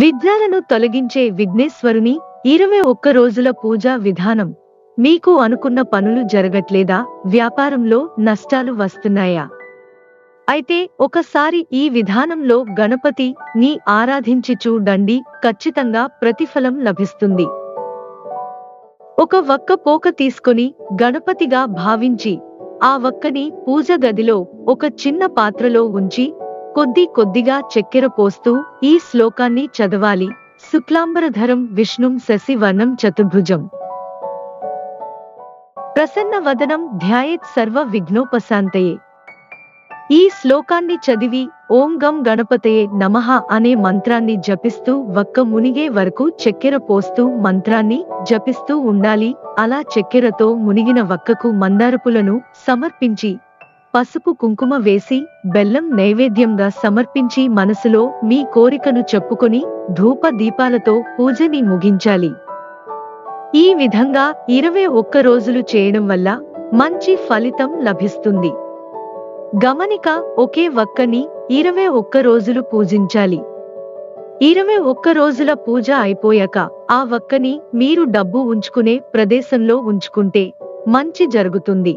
విఘ్నాలను తొలగించే విఘ్నేశ్వరుని ఇరవై ఒక్క రోజుల పూజా విధానం. మీకు అనుకున్న పనులు జరగట్లేదా? వ్యాపారంలో నష్టాలు వస్తున్నాయా? అయితే ఒకసారి ఈ విధానంలో గణపతి ని ఆరాధించి చూడండి ఖచ్చితంగా ప్రతిఫలం లభిస్తుంది. ఒక వక్క పోక తీసుకుని గణపతిగా భావించి ఆ వక్కని పూజ గదిలో ఒక చిన్న పాత్రలో ఉంచి కొద్ది కొద్దిగా చక్కెర పోస్తూ ఈ శ్లోకాన్ని చదవాలి. శుక్లాంబరధరం విష్ణుం శశివర్ణం చతుర్భుజం. ప్రసన్న వదనం ధ్యాయేత్ సర్వ విఘ్నోపశాంతయే. ఈ శ్లోకాన్ని చదివి ఓం గం గణపతయే నమః అనే మంత్రాన్ని జపిస్తూ వక్క మునిగే వరకు చక్కెర పోస్తూ మంత్రాన్ని జపిస్తూ ఉండాలి. అలా చక్కెరతో మునిగిన వక్కకు మందారపులను సమర్పించి పసుపు కుంకుమ వేసి బెల్లం నైవేద్యంగా సమర్పించి మనసులో మీ కోరికను చెప్పుకొని ధూప దీపాలతో పూజని ముగించాలి. ఈ విధంగా ఇరవై ఒక్క రోజులు చేయడం వల్ల మంచి ఫలితం లభిస్తుంది. గమనిక ఒకే వక్కని ఇరవై ఒక్క రోజులు పూజించాలి. ఇరవై ఒక్క రోజుల పూజ అయిపోయాక ఆ వక్కని మీరు డబ్బు ఉంచుకునే ప్రదేశంలో ఉంచుకుంటే మంచి జరుగుతుంది.